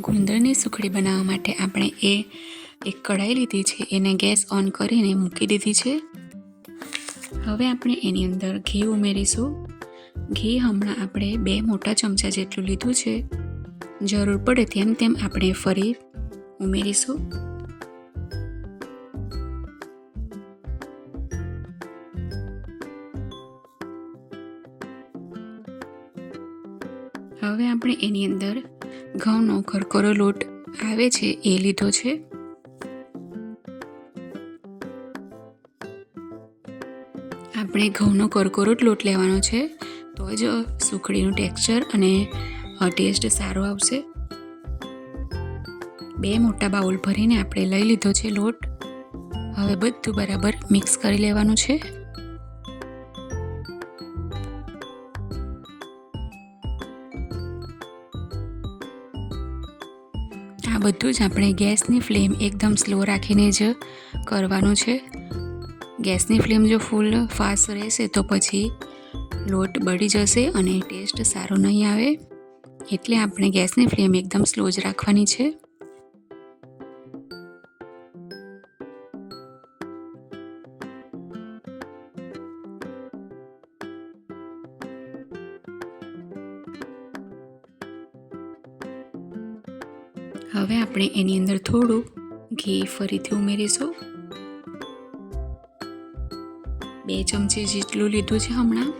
ગુંદરની સુખડી બનાવવા માટે આપણે એ એક કઢાઈ લીધી છે. એને ગેસ ઓન કરીને મૂકી દીધી છે. હવે આપણે એની અંદર ઘી ઉમેરીશું. ઘી હમણાં આપણે બે મોટા ચમચા જેટલું લીધું છે. જરૂર પડે તેમ તેમ આપણે ફરી ઉમેરીશું. હવે આપણે એની અંદર ઘઉંનો ખરખરો લોટ આવે છે, એ લીધો છે. આપણે ઘઉંનો કરકોરો લોટ લેવાનો છે, તો જ સુખડીનું ટેક્સચર અને ટેસ્ટ સારો આવશે. બે મોટા બાઉલ ભરીને આપણે લઈ લીધો છે લોટ. હવે બધું બરાબર મિક્સ કરી લેવાનું છે. આ બધું જ આપણે ગેસની ફ્લેમ એકદમ સ્લો રાખીને જ કરવાનું છે. ગેસની ફ્લેમ જો ફૂલ ફાસ્ટ રહેશે તો પછી લોટ બળી જશે અને ટેસ્ટ સારો નહીં આવે. એટલે આપણે ગેસની ફ્લેમ એકદમ સ્લો જ રાખવાની છે. હવે આપણે એની અંદર થોડું ઘી ફરીથી ઉમેરીશું. બે ચમચી જેટલું લીધું છે હમણાં.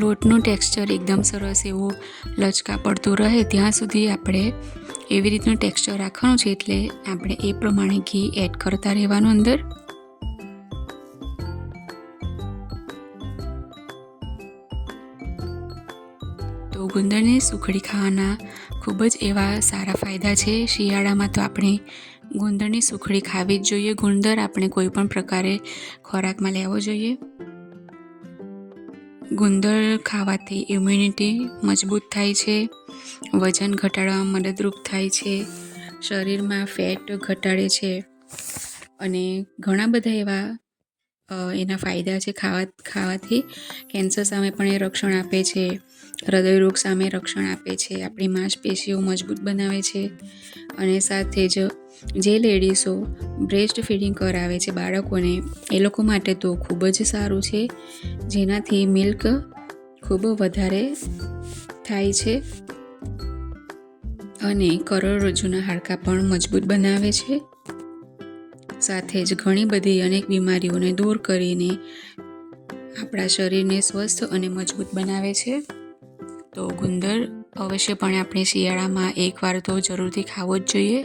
લોટનું ટેક્સચર એકદમ સરસ એવું લચકા પડતું રહે ત્યાં સુધી આપણે એવી રીતનું ટેક્સચર રાખવાનું છે એટલે આપણે એ પ્રમાણે ઘી એડ કરતા રહેવાનું અંદર. તો ગુંદરની સુખડી ખાવાના ખૂબ જ એવા સારા ફાયદા છે. શિયાળામાં તો આપણે ગુંદરની સુખડી ખાવી જ જોઈએ. ગુંદર આપણે કોઈ પણ પ્રકારે ખોરાકમાં લેવો જોઈએ. ગુંદર ખાવાથી ઇમ્યુનિટી મજબૂત થાય છે. વજન ઘટાડવામાં મદદરૂપ થાય છે. શરીરમાં ફેટ ઘટાડે છે. અને ઘણા બધા એવા એના ફાયદા છે ખાવા ખાવાથી. કેન્સર સામે પણ એ રક્ષણ આપે છે. હૃદયરોગ સામે રક્ષણ આપે છે. આપણી માંસપેશીઓ મજબૂત બનાવે છે. અને સાથે જ જે લેડીઝો બ્રેસ્ટ ફીડિંગ કરાવે છે બાળકોને, એ લોકો માટે તો ખૂબ જ સારું છે. જેનાથી મિલ્ક ખૂબ વધારે થાય છે. અને કરોડરજ્જુના હાડકાં પણ મજબૂત બનાવે છે. સાથે જ ઘણી બધી અનેક બીમારીઓને દૂર કરીને આપણા શરીરને સ્વસ્થ અને મજબૂત બનાવે છે. તો ગુંદર, અવશ્યપણે આપણે શિયાળામાં એકવાર તો જરૂરથી ખાવો જ જોઈએ.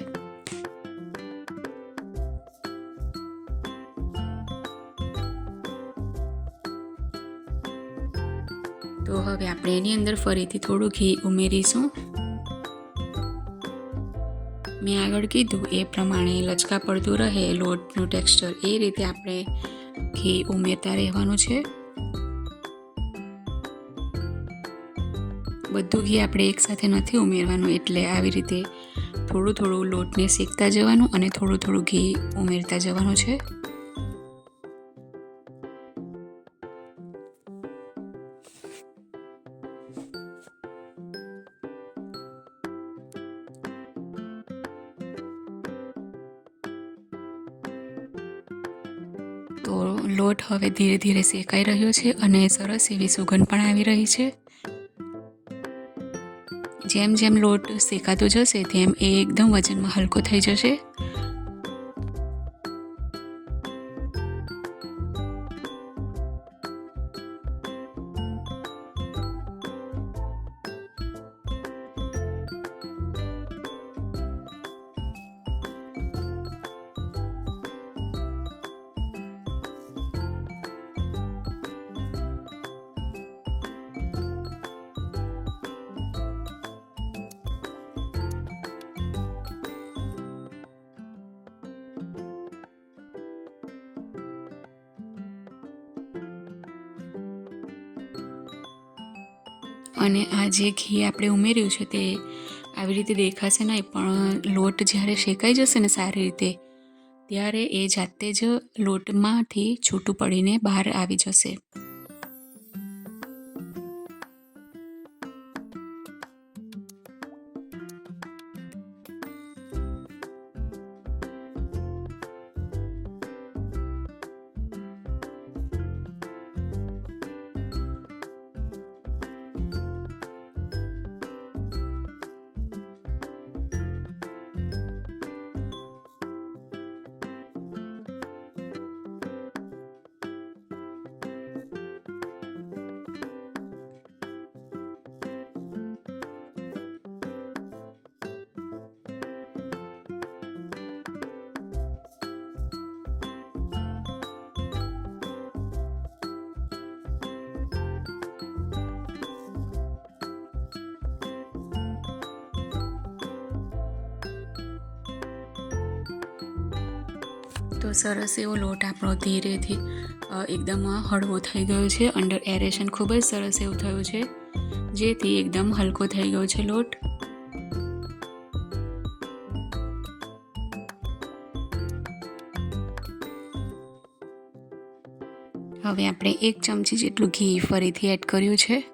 તો હવે આપણે એની અંદર ફરીથી થોડું ઘી ઉમેરીશું. મેં આગળ કીધું, એ પ્રમાણે લચકા પડતું રહે, લોટનું ટેક્સચર એ રીતે આપણે ઘી ઉમેરતા રહેવાનું છે. બધું ઘી આપણે એકસાથે નથી ઉમેરવાનું, એટલે આવી રીતે થોડું થોડું લોટને શેકતા જવાનું અને થોડું થોડું ઘી ઉમેરતા જવાનું છે. લોટ હવે ધીરે ધીરે શેકાઈ રહ્યો છે અને સરસ એવી સુગંધ પણ આવી રહી છે. જેમ જેમ લોટ શેકાતો જશે તેમ એ એકદમ વજનમાં હલકો થઈ જશે. અને આ જે ઘી આપણે ઉમેર્યું છે તે આવી રીતે દેખાશે નહીં, પણ લોટ જ્યારે શેકાઈ જશે ને સારી રીતે, ત્યારે એ જાતે જ લોટમાંથી છૂટું પડીને બહાર આવી જશે. તો સરસ એવો લોટ આપણો ધીરેથી એકદમ હળવો થઈ ગયો છે. અંડર એરેશન ખૂબ જ સરસ એવું થયું છે. જેથી એકદમ હલકો થઈ ગયો છે લોટ. હવે આપણે એક ચમચી જેટલું ઘી ફરીથી એડ કર્યું છે.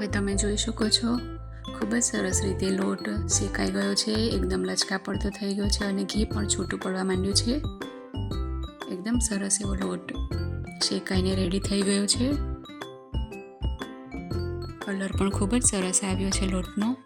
હવે તમે જોઈ શકો છો, ખૂબ જ સરસ રીતે લોટ શેકાઈ ગયો છે, એકદમ લચકા પડતો થઈ ગયો છે અને ઘી પણ છૂટું પડવા માંડ્યું છે. એકદમ સરસ એવો લોટ શેકાઈને રેડી થઈ ગયો છે. કલર પણ ખૂબ જ સરસ આવ્યો છે લોટનો.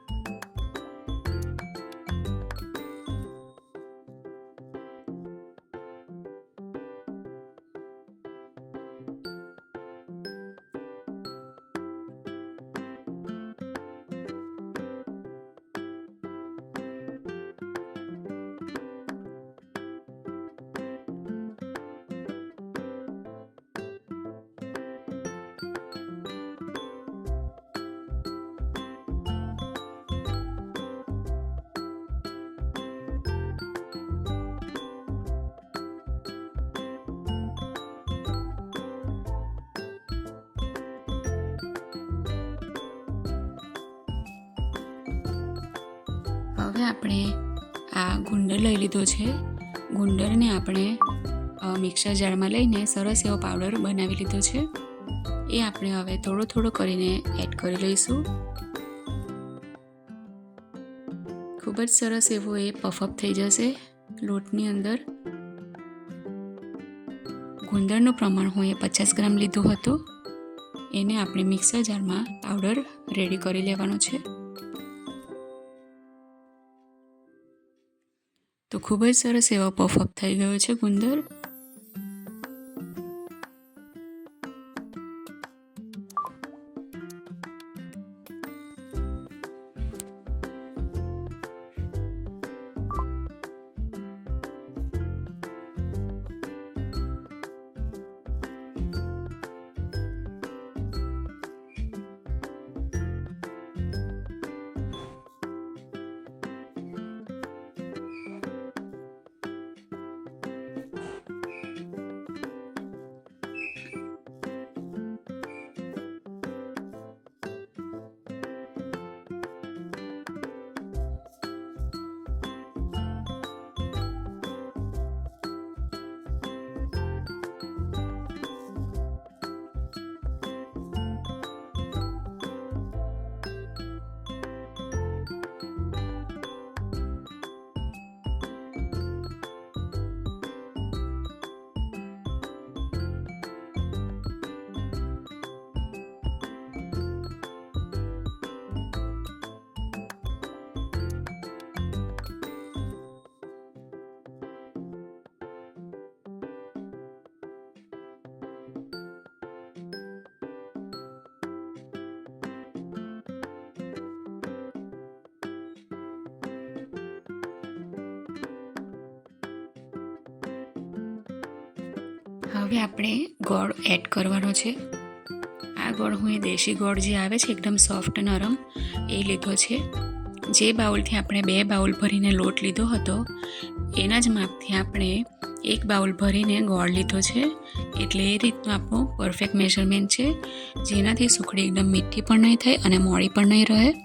હવે આપણે આ ગુંદર લઈ લીધો છે. ગુંદરને આપણે મિક્સર જારમાં લઈને સરસ એવો પાવડર બનાવી લીધો છે. એ આપણે હવે થોડો થોડો કરીને એડ કરી લઈશું. ખૂબ જ સરસ એવો એ પફઅપ થઈ જશે લોટની અંદર. ગુંદરનું પ્રમાણ હું એ પચાસ ગ્રામ લીધું હતું. એને આપણે મિક્સર જારમાં પાવડર રેડી કરી લેવાનો છે. તો ખૂબ જ સરસ એવો પફઅપ થઈ ગયો છે ગુંદર. હવે આપણે ગોળ એડ કરવાનો છે. આ ગોળ હું એ દેશી ગોળ જે આવે છે, એકદમ સોફ્ટ નરમ, એ લીધો છે. જે બાઉલથી આપણે બે બાઉલ ભરીને લોટ લીધો હતો, એના જ માપથી આપણે એક બાઉલ ભરીને ગોળ લીધો છે. એટલે એ રીતનું આપણું પરફેક્ટ મેઝરમેન્ટ છે. જેનાથી સુખડી એકદમ મીઠી પણ નહીં થાય અને મોડી પણ નહીં રહે.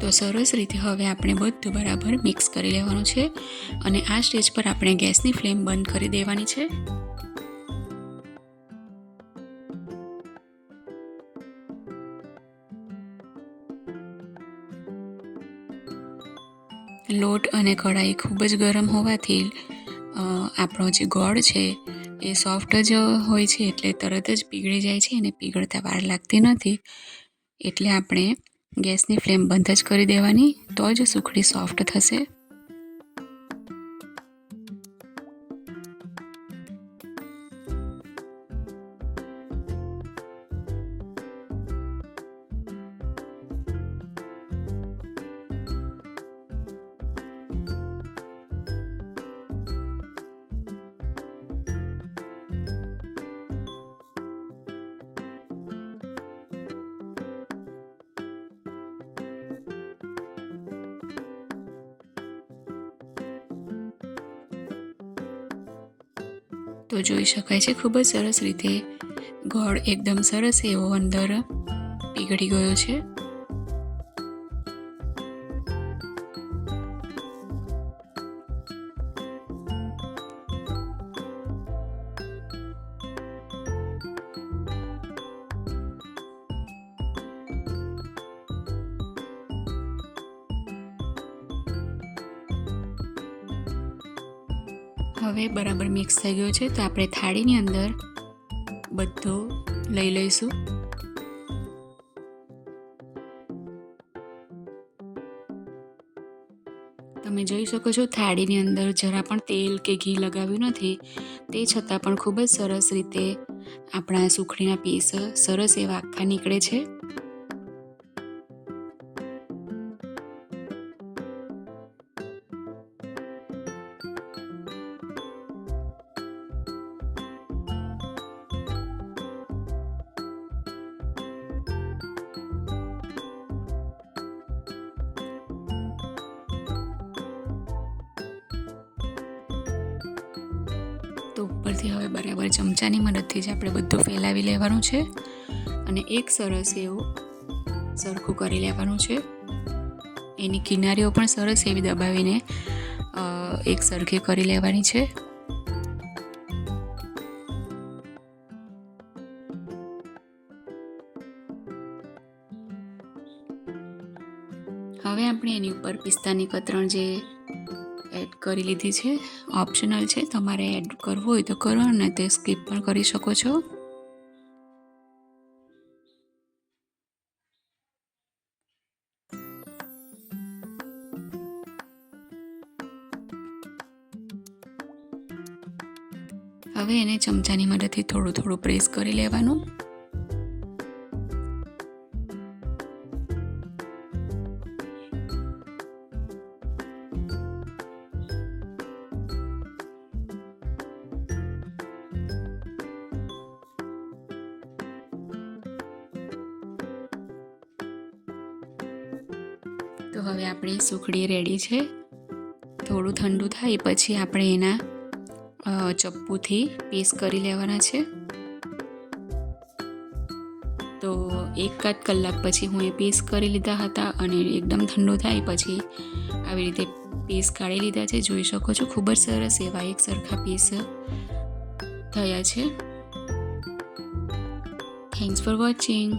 તો સરસ રીતે હવે આપણે બધું બરાબર મિક્સ કરી લેવાનું છે અને આ સ્ટેજ પર આપણે ગેસની ફ્લેમ બંધ કરી દેવાની છે. લોટ અને કઢાઈ ખૂબ જ ગરમ હોવાથી આપણો જે ગોળ છે એ સોફ્ટ જ હોય છે એટલે તરત જ પીગળી જાય છે અને પીગળતા વાર લાગતી નથી. એટલે આપણે ગેસની ફ્લેમ બંધ જ કરી દેવાની તો જ સુખડી સોફ્ટ થશે. તો જોઈ શકાય છે, ખૂબ જ સરસ રીતે ગોળ એકદમ સરસ એવો અંદર પીગળી ગયો છે. હવે બરાબર મિક્સ થઈ ગયો છે, તો આપણે થાળીની અંદર બધો લઈ લઈશું. તમે જોઈ શકો છો, થાળીની અંદર જરા પણ તેલ કે ઘી લગાવ્યું નથી. તે છતાં પણ ખૂબ જ સરસ રીતે આપણા સુખડીના પીસ સરસ એવા આખા નીકળે છે. તો ઉપરથી હવે બરાબર ચમચાની મદદથી જ આપણે બધું ફેલાવી લેવાનું છે. અને એક સરસ એવું સરખું કરી લેવાનું છે. એની કિનારીઓ પણ સરસ એવી દબાવીને એક સરખી કરી લેવાની છે. હવે આપણે એની ઉપર પિસ્તાની કતરણ જે એડ કરી લીધી છે. ઓપ્શનલ છે. તમારે એડ કરવું હોય તો કરો અને તે સ્કીપ પણ કરી શકો છો. હવે એને ચમચાની મદદથી થોડું થોડું પ્રેસ કરી લેવાનું. તો હવે આપણી સુખડી રેડી છે. થોડું ઠંડુ થાય પછી આપણે એના ચપ્પુથી પીસ કરી લેવાના છે. તો એકાદ કલાક પછી હું એ પીસ કરી લીધા હતા અને એકદમ ઠંડુ થાય પછી આવી રીતે પીસ કાઢી લીધા છે. જોઈ શકો છો, ખૂબ જ સરસ એવા એક સરખા પીસ થયા છે. Thanks for watching